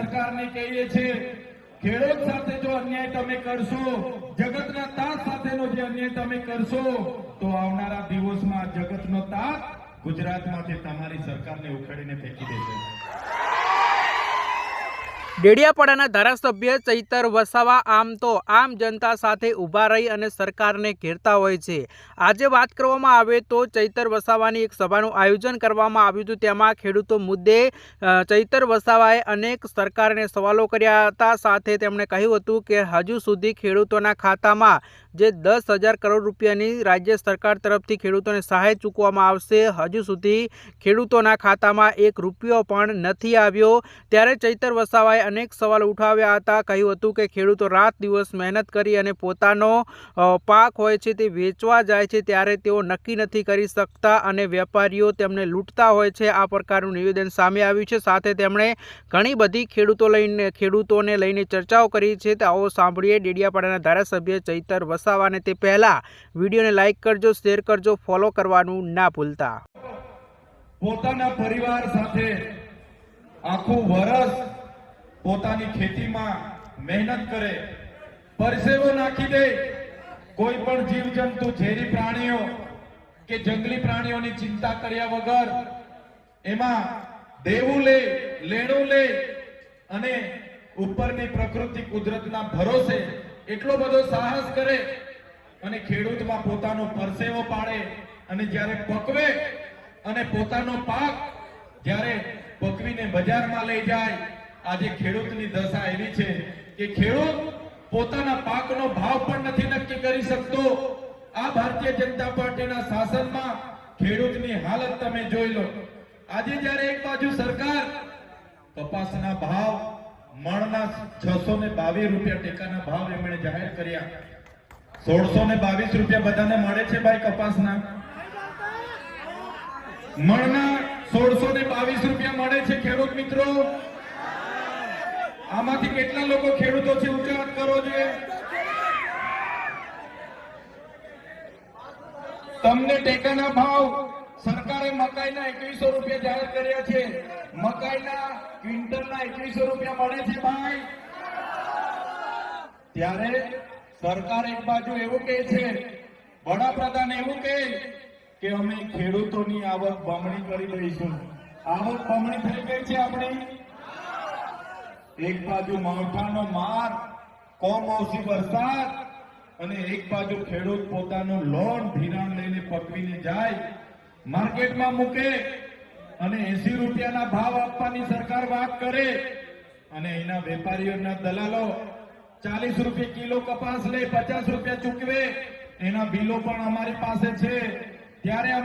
સરકારને કહીએ છીએ, ખેડૂત સાથે જો અન્યાય તમે કરશો, જગતના તાત સાથેનો જે અન્યાય તમે કરશો, તો આવનારા દિવસમાં જગતનો તાત ગુજરાતમાંથી તમારી સરકારને ઉખેડીને ફેંકી દેશે. ડેડિયાપાડાના ધારાસભ્ય ચૈતર વસાવા આમ તો આમ જનતા સાથે ઊભા રહી અને સરકારને ઘેરતા હોય છે. આજે વાત કરવામાં આવે તો ચૈતર વસાવાની એક સભાનું આયોજન કરવામાં આવ્યું હતું. તેમાં ખેડૂતો મુદ્દે ચૈતર વસાવાએ અનેક સરકારને સવાલો કર્યા હતા. સાથે તેમણે કહ્યું હતું કે હજુ સુધી ખેડૂતોના ખાતામાં જે દસ હજાર કરોડ રૂપિયાની રાજ્ય સરકાર તરફથી ખેડૂતોને સહાય ચૂકવવામાં આવશે. હજુ સુધી ખેડૂતોના ખાતામાં એક રૂપિયો પણ નથી આવ્યો. ત્યારે ચૈતર વસાવાએ અનેક સવાલ ઉઠાવ્યા હતા. કહ્યું હતું કે ખેડૂતો રાત દિવસ મહેનત કરી અને પોતાનો પાક હોય છે તે વેચવા જાય છે ત્યારે તેઓ નક્કી નથી કરી શકતા અને વેપારીઓ તેમને લૂંટતા હોય છે. આ પ્રકારનું નિવેદન સામે આવ્યું છે. સાથે તેમણે ઘણી બધી ખેડૂતો લઈને, ખેડૂતોને લઈને ચર્ચાઓ કરી છે. તો આવો સાંભળીએ ડેડિયાપાડાના ધારાસભ્ય ચૈતર વસાવાને તે પહેલાં વિડીયોને લાઇક કરજો, શેર કરજો, ફોલો કરવાનું ના ભૂલતા. પોતાના પરિવાર સાથે આખું વર્ષ પોતાની ખેતીમાં મહેનત કરે, પરસેવો નાખી દે. કોઈ પણ જીવજંતુ, ઝેરી પ્રાણીઓ કે જંગલી પ્રાણીઓની ચિંતા કર્યા વગર એમાં દેવું લે, લેણું લે અને ઉપરની પ્રકૃતિ કુદરતના ભરોસે એટલો બધો સાહસ કરે અને ખેડૂતમાં પોતાનો પરસેવો પાડે અને જ્યારે પકવે અને પોતાનો પાક જ્યારે પકવીને બજારમાં લઈ જાય, આજે ખેડૂતની દશા એવી છે કે ખેડૂત પોતાના પાકનો ભાવ પણ નથી નક્કી કરી શકતો. આ ભારતીય જનતા પાર્ટીના શાસનમાં ખેડૂતની હાલત તમે જોઈ લો. આજે જ્યારે એક બાજુ સરકાર કપાસના ભાવ મણના છસો ને બાવીસ રૂપિયા ટેકાના ભાવ એમણે જાહેર કર્યા. સોળસો ને બાવીસ રૂપિયા બધાને મળે છે ભાઈ કપાસના? મણના સોળસો ને બાવીસ રૂપિયા મળે છે ખેડૂત મિત્રો? આમાંથી કેટલા લોકો ખેડૂતો છે ઉચ્ચાર કરો જોઈએ તમને ટેકાના ભાવ સરકારે મકાઈના એકવીસો રૂપિયા જાહેર કર્યા છે. મકાઈના ક્વિન્ટલના એકવીસો રૂપિયા મળે છે ભાઈ. ત્યારે સરકાર એક બાજુ એવું કહે છે, વડાપ્રધાન એવું કહે કે અમે ખેડૂતોની આવક બમણી કરી દઈશું. આવક બમણી થઈ ગઈ છે આપણી. એક બાજુ માવઠાનો માર કોમોસી વરસાદ, અને એક બાજુ ખેડૂત પોતાનું લોન ધિરાણ લઈને પકવીને જાય. માર્કેટમાં મૂકે અને એસી રૂપિયાના ભાવ આપવાની સરકાર વાત કરે અને એના વેપારીઓના દલાલો ચાલીસ રૂપિયા કિલો કપાસ લે, પચાસ રૂપિયા ચૂકવે, એના બિલો પણ અમારી પાસે છે. ત્યારે અમે